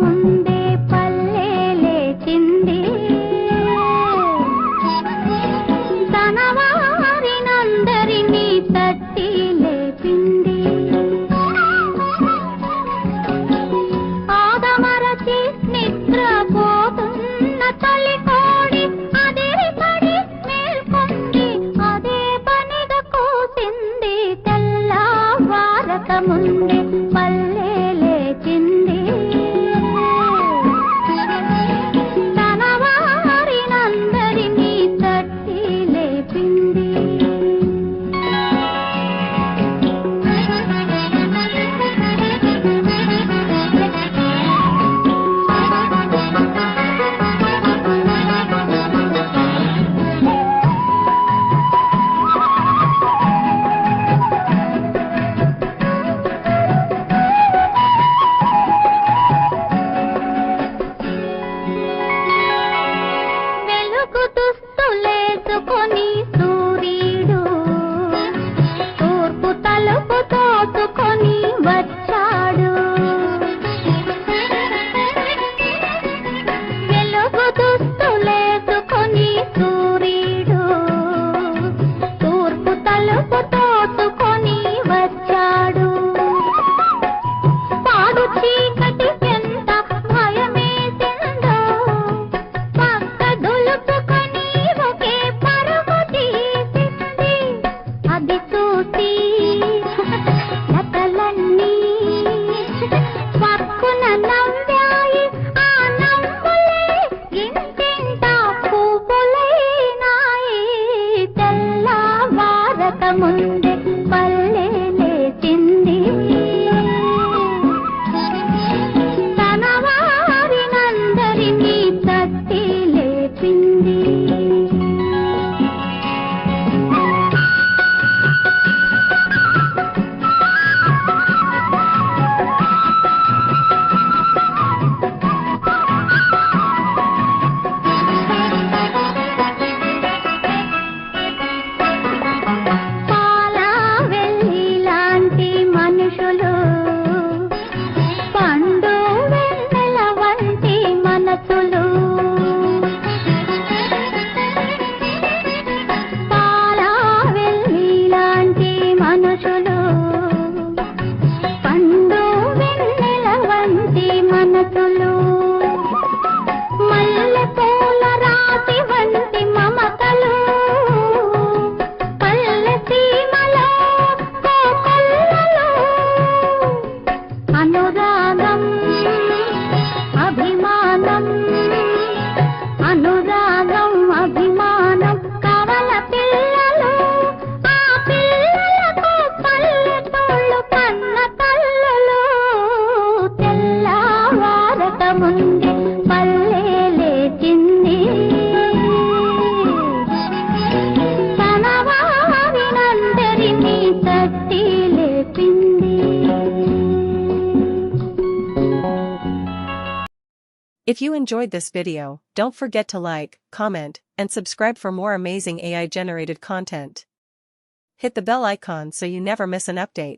ముందే పల్లె లేచింది. తన వారినందరినీ తట్టి లేపింది. ఆదమరచి నిద్రపోతున్న తల్లి కోడి అదిరిపడి మేల్కొంది అదే పనిగా కూసింది తెల్లవారక ముందే దుస్తులేసుకొని ముందే உதானம் If you enjoyed this video, don't forget to like, comment, and subscribe for more amazing AI generated content. Hit the bell icon so you never miss an update.